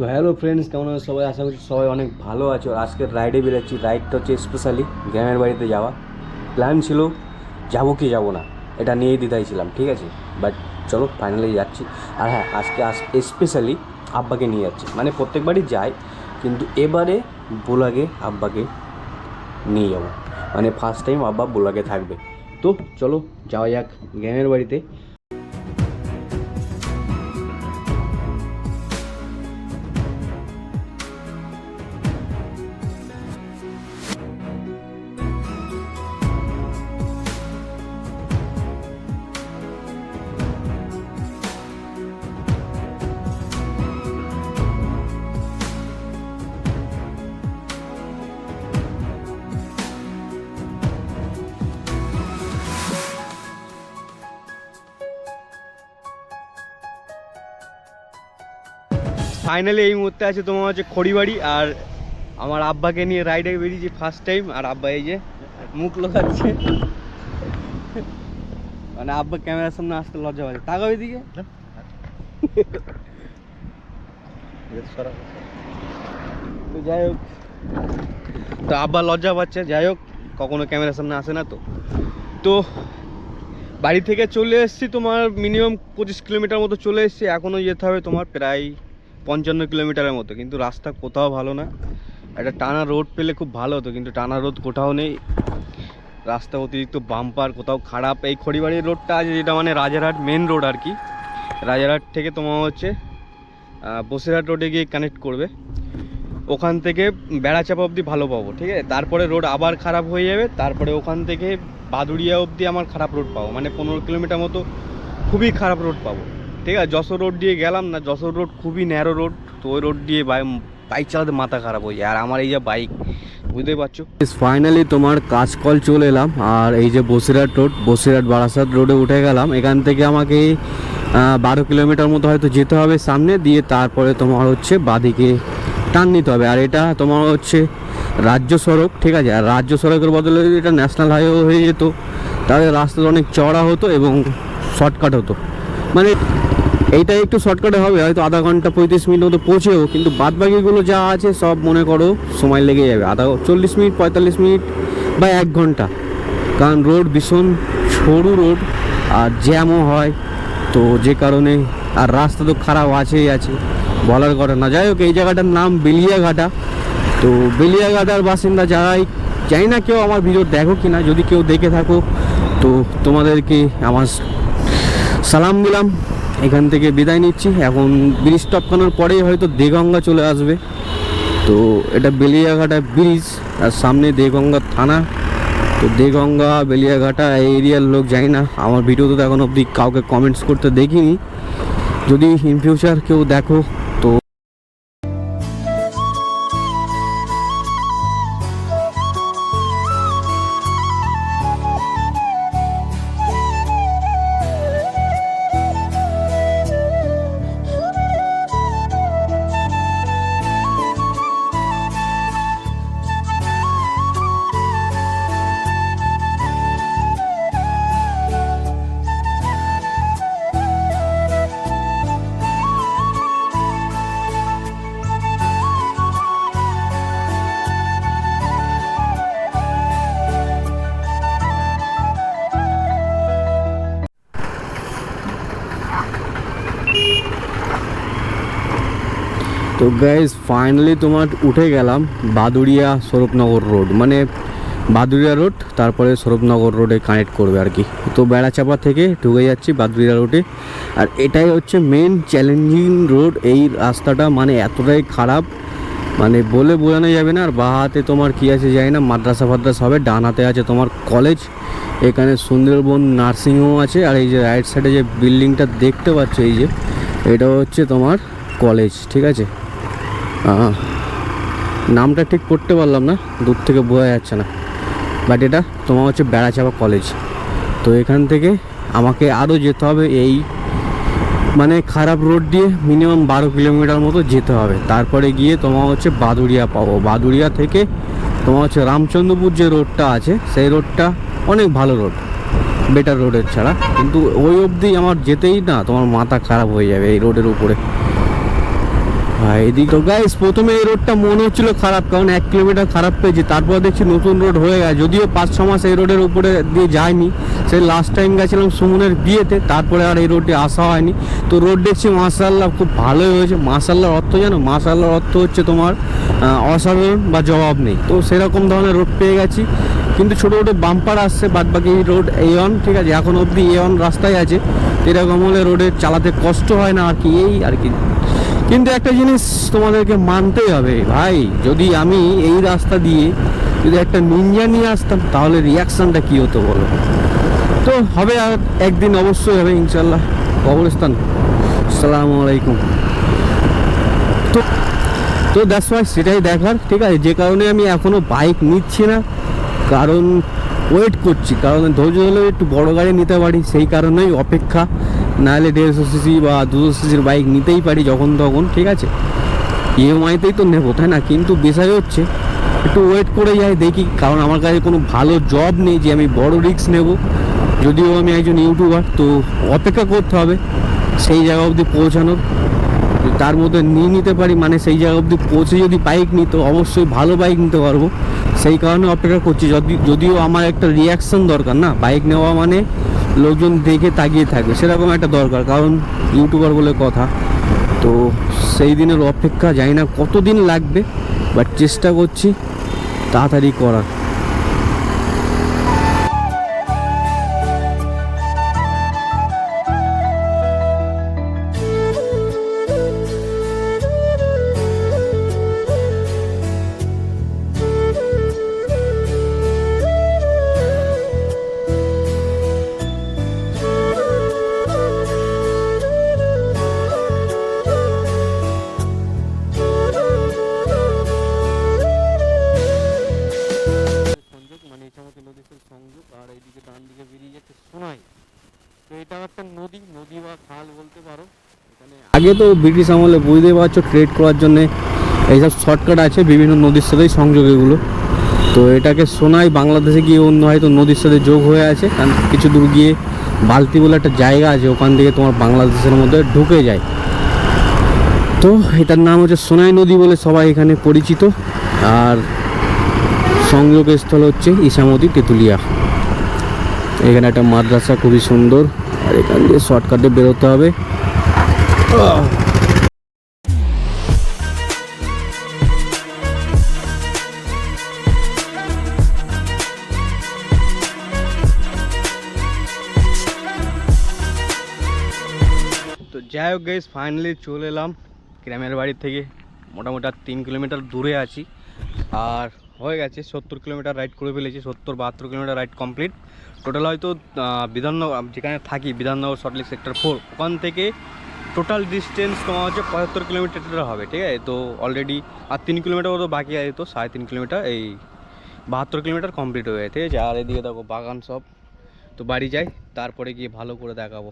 তো hello friends কেমন আছো সবাই? আশা করছি সবাই অনেক ভালো আছো। আর আজকের রাইডে বেরোচ্ছি। রাইডটা হচ্ছে স্পেশালি গ্রামের বাড়িতে যাওয়া। প্ল্যান ছিল যাব কি যাব না, এটা নিয়েই দিদাই ছিলাম, ঠিক আছে? বাট চলো ফাইনালি যাচ্ছি। আর হ্যাঁ আজকে স্পেশালি আব্বাকে নিয়ে যাচ্ছি। মানে প্রত্যেকবারই যাই, কিন্তু এবারে বোলাগে আব্বাকে নিয়ে যাব। মানে ফার্স্ট টাইম আব্বা বোলাগে থাকবে। তো চলো, যাওয়া যাক গ্রামের বাড়িতে। ফাইনালি এই মুহূর্তে আছে তোমার হচ্ছে খড়িবাড়ি আর আমার আব্বাকে নিয়ে রাইডে বেরিয়েছি ফার্স্ট টাইম আর আব্বা এই যে মুখ লোকাচ্ছে। মানে আব্বা ক্যামেরার সামনে আসতে লজ্জা পাচ্ছে। তাকাও এদিকে। তো যাই হোক। তো আব্বা লজ্জা পাচ্ছে, যাই হোক, কখনো ক্যামেরার সামনে আসে না তো। তো বাড়ি থেকে চলে এসেছি তোমার মিনিমাম পঁচিশ কিলোমিটার মতো চলে এসেছি, এখনও যেতে হবে তোমার প্রায় পঞ্চান্ন কিলোমিটারের মতো, কিন্তু রাস্তা কোথাও ভালো না। একটা টানা রোড পেলে খুব ভালো হতো, কিন্তু টানা রোড কোথাও নেই। রাস্তা অতিরিক্ত বাম্পার কোথাও খারাপ। এই খড়িবাড়ির রোডটা আছে, যেটা মানে রাজারহাট মেন রোড আর কি। রাজারহাট থেকে তোমার হচ্ছে বসিরহাট রোডে গিয়ে কানেক্ট করবে। ওখান থেকে বেড়াচাপা অবধি ভালো পাবো, ঠিক আছে? তারপরে রোড আবার খারাপ হয়ে যাবে, তারপরে ওখান থেকে বাদুড়িয়া অবধি আমার খারাপ রোড পাবো। মানে পনেরো কিলোমিটার মতো খুবই খারাপ রোড পাবো। ঠিক আছে, যশোর রোড দিয়ে গেলাম না, যশোর রোড খুবই ন্যারো রোড তো ওই রোড দিয়ে বাইক চালাতে মাথা খারাপ হয়ে যায়। আর আমার এই যে বাইক বুঝতেই পারছ? ফাইনালি তোমার কাজকল চলে এলাম, আর এই যে বসিরহাট রোড বসিরহাট বারাসাত রোডে উঠে গেলাম। এখান থেকে আমাকে বারো কিলোমিটার মতো হয়তো যেতে হবে সামনে, দিয়ে তারপরে তোমার হচ্ছে বাদিকে টান নিতে হবে। আর এটা তোমার হচ্ছে রাজ্য সড়ক, ঠিক আছে? আর রাজ্য সড়কের বদলে এটা ন্যাশনাল হাইওয়ে হয়ে যেত, তাহলে রাস্তাটা অনেক চড়া হতো এবং শর্টকাট হতো। মানে এইটাই একটু শর্টকাটে হবে, হয়তো আধা ঘণ্টা পঁয়ত্রিশ মিনিট মতো পৌঁছেও, কিন্তু বাদ বাকিগুলো যা আছে সব মনে করো সময় লেগে যাবে। আধা চল্লিশ মিনিট, পঁয়তাল্লিশ মিনিট বা এক ঘণ্টা। কারণ রোড ভীষণ সরু রোড, আর জ্যামও হয়, তো যে কারণে আর রাস্তা তো খারাপ আছেই আছে, বলার কথা না। যাই হোক, এই জায়গাটার নাম বেলিয়াঘাটা। তো বেলিয়াঘাটার বাসিন্দা যারাই, জানি না কেউ আমার ভিডিও দেখো কি না যদি কেউ দেখে থাকো, তো তোমাদেরকে আমার সালাম দিলাম। এখান থেকে বিদায় নিচ্ছি। এখন ব্রিজ টপকানোর পরেই হয়তো দেগঙ্গা চলে আসবে। তো এটা বেলিয়াঘাটা ব্রিজ আর সামনে দেগঙ্গা থানা। তো দেগঙ্গা, বেলিয়াঘাটা এই এরিয়ার লোক জানি না। আমার ভিডিওতে তো এখন অবধি কাউকে কমেন্টস করতে দেখিনি। যদি ইন ফিউচার কেউ দেখো তো গাইজ ফাইনালি তোমার উঠে গেলাম বাদুড়িয়া স্বরূপনগর রোড মানে বাদুড়িয়া রোড তারপরে স্বরূপনগর রোডে কানেক্ট করবে আর কি। তো বেড়াচাপা থেকে ঢুকে যাচ্ছি বাদুড়িয়া রোডে আর এটাই হচ্ছে মেন চ্যালেঞ্জিং রোড এই রাস্তাটা মানে এতটাই খারাপ মানে বলে বোঝানো যাবে না। আর বা হাতে তোমার কী আছে জানি না, মাদ্রাসা ফাদ্রাসা হবে, ডান হাতে আছে তোমার কলেজ এখানে সুন্দরবন নার্সিংহোম আছে, আর এই যে রাইট সাইডে যে বিল্ডিংটা দেখতে পাচ্ছ, এই যে, এটা হচ্ছে তোমার কলেজ ঠিক আছে? নামটা ঠিক পড়তে পারলাম না, দূর থেকে বোঝা যাচ্ছে না। বাট এটা তোমার হচ্ছে বেড়াচাপা কলেজ তো এখান থেকে আমাকে আরও যেতে হবে এই মানে খারাপ রোড দিয়ে মিনিমাম বারো কিলোমিটার মতো যেতে হবে। তারপরে গিয়ে তোমার হচ্ছে বাদুড়িয়া পাবো। বাদুড়িয়া থেকে তোমার হচ্ছে রামচন্দ্রপুর যে রোডটা আছে, সেই রোডটা অনেক ভালো রোড বেটার রোডের ছাড়া। কিন্তু ওই অবধি আমার যেতেই না, তোমার মাথা খারাপ হয়ে যাবে এই রোডের উপরে। এদিক তো গাইস প্রথমে এই রোডটা মনে হচ্ছিল খারাপ, কারণ এক কিলোমিটার খারাপ পেয়েছি, তারপর দেখছি নতুন রোড হয়ে গেছে। যদিও পাঁচ, ছ মাস এই রোডের উপরে দিয়ে যায়নি সেই লাস্ট টাইম গেছিলাম সুমনের বিয়েতে, তারপরে আর এই রোডে আসা হয়নি। তো রোড দেখছি মাসাল্লাহ খুব ভালোই হয়েছে মাসাল্লাহর অর্থ জানো? মাসাল্লাহর অর্থ হচ্ছে তোমার অসাধারণ বা জবাব নেই। তো সেরকম ধরনের রোড পেয়ে গেছি, কিন্তু ছোটো ছোটো বাম্পার আসছে বাদ বাকি রোড এ অন ঠিক আছে? এখন অবধি এ অন রাস্তায় আছে। এরকম হলে রোডে চালাতে কষ্ট হয় না আর কি, এই আর কি। কিন্তু একটা জিনিস তোমাদেরকে মানতেই হবে, ভাই, যদি আমি এই রাস্তা দিয়ে যদি একটা নিঞ্জা নিয়ে আসতাম, তাহলে রিয়াকশনটা কী হতো বলো? তো হবে আর একদিন অবশ্যই হবে ইনশাল্লাহ কবরস্থান। আসসালামু আলাইকুম। তো তো দ্যাটস ওয়াই সেটাই দেখার, ঠিক আছে? যে কারণে আমি এখনও বাইক নিচ্ছি না, কারণ ওয়েট করছি, কারণ ধৈর্য হলে একটু বড় গাড়ি নিতে পারি, সেই কারণেই অপেক্ষা। নাহলে দেড়শো সিসি বা দুশো সিসির বাইক নিতেই পারি যখন তখন, ঠিক আছে? ইএমআইতেই তো নেব, তাই না? কিন্তু বিষয় হচ্ছে, একটু ওয়েট করে যাই, দেখি। কারণ আমার কাছে কোনো ভালো জব নেই যে আমি বড় রিস্ক নেব। যদিও আমি একজন ইউটিউবার তো অপেক্ষা করতে হবে, সেই জায়গা অবধি পৌঁছানোর। তার মধ্যে নিয়ে নিতে পারি মানে সেই জায়গা অবধি পৌঁছে যদি বাইক নিই, তো অবশ্যই ভালো বাইক নিতে পারব। সেই কারণে অপেক্ষা করছি, যদি যদিও আমার একটা রিয়াকশন দরকার, না? বাইক নেওয়া মানে লোকজন দেখে তাকিয়ে থাকে সেরকম একটা দরকার, কারণ ইউটিউবার বলে কথা। তো সেই দিনের অপেক্ষা, জানি না কতদিন লাগবে বাট চেষ্টা করছি তাড়াতাড়ি করার। আগে তো ব্রিটিশ আমলে বুঝতে পারছ ট্রেড করার জন্য এইসব শর্টকাট আছে, বিভিন্ন নদীর সাথেই সংযোগ এগুলো। তো এটাকে সোনাই বাংলাদেশে গিয়ে অন্য হয়তো নদীর সাথে যোগ হয়ে আছে, কারণ কিছু দূর গিয়ে বালতি বলে একটা জায়গা আছে, ওখান থেকে তোমার বাংলাদেশের মধ্যে ঢুকে যায়। তো এটার নাম হচ্ছে সোনাই নদী বলে সবাই এখানে পরিচিত, আর সংযোগের স্থল হচ্ছে ইসামতি তেঁতুলিয়া। এখানে একটা মাদ্রাসা খুবই সুন্দর, আর এখান দিয়ে শর্টকাটে বেরোতে হবে! তো যাই হোক গাইস ফাইনালি চলে এলাম গ্রামের বাড়ি থেকে। মোটামুটি তিন কিলোমিটার দূরে আছি। আর হয়ে গেছে সত্তর কিলোমিটার রাইড করে ফেলেছি, সত্তর বাহাত্তর কিলোমিটার রাইড কমপ্লিট টোটাল হয়তো বিধাননগর, যেখানে থাকি, বিধাননগর সল্টলেক সেক্টর ফোর ওখান থেকে টোটাল ডিস্টেন্স তোমার হচ্ছে পঁচাত্তর কিলোমিটার হবে, ঠিক আছে? তো অলরেডি আর তিন কিলোমিটার মতো বাকি আছে তো, সাড়ে তিন কিলোমিটার, এই বাহাত্তর কিলোমিটার কমপ্লিট হয়ে যায় ঠিক আছে? আর এদিকে দেখো বাগান সব। তো বাড়ি যাই, তারপরে গিয়ে ভালো করে দেখাবো।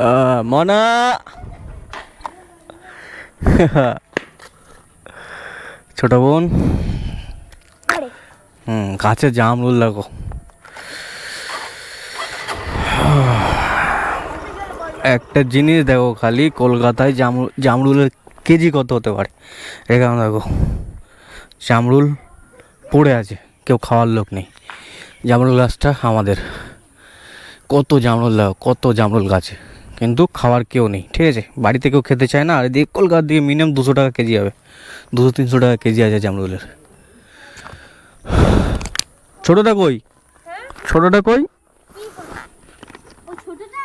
আহ, মনা ছোট বোন হুম গাছে জামরুল দেখো একটা জিনিস দেখো খালি কলকাতায় জামরুল জামরুলের কেজি কত হতে পারে এখানে দেখো জামরুল পড়ে আছে কেউ খাওয়ার লোক নেই জামরুল গাছটা আমাদের কত জামরুল কত জামরুল গাছ। কিন্তু খাওয়ার কেউ নেই, ঠিক আছে? বাড়িতে কেউ খেতে চায় না, আর এদিকে কলকাতার দিকে মিনিমাম দুশো টাকা কেজি হবে। দুশো তিনশো টাকা কেজি আছে জামরুলের। ছোটোটা কই? ছোটোটা কই?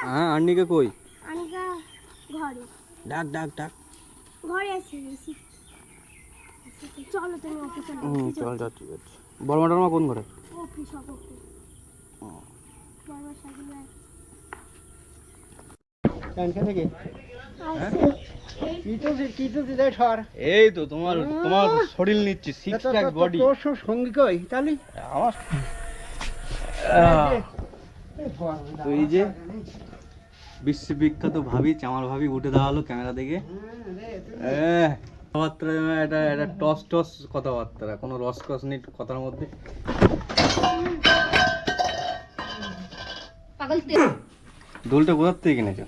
হ্যাঁ আন্নিকে কই? ডাক ডাক ডাক। চলো, চল, ঠিক আছে। বর্মা টর্মা কোন ঘরে? বারবার সাইকেল এই তো তোমার তোমার শরীর নিচ্ছি সিক্স প্যাক বডি সঙ্গী কই? তাহলে আমার? তো এই যে বিশ্ববিখ্যাত ভাবি চামার ভাবি উঠে দাঁড়াল ক্যামেরা দেখে। কথাবার্তা এটা এটা টস টস কথাবার্তা কোনো রস কস নেই কথার মধ্যে। পাগল দোলটা কোথার থেকে কিনেছো?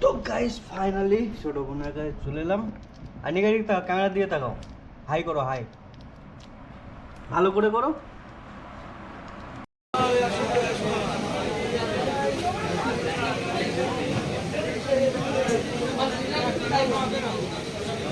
তো গাইস ফাইনালি ছোট বোনের কাছে চলে এলাম। আনি গাড়ি ক্যামেরা দিয়ে তাকাও। হাই করো হাই ভালো করে করো।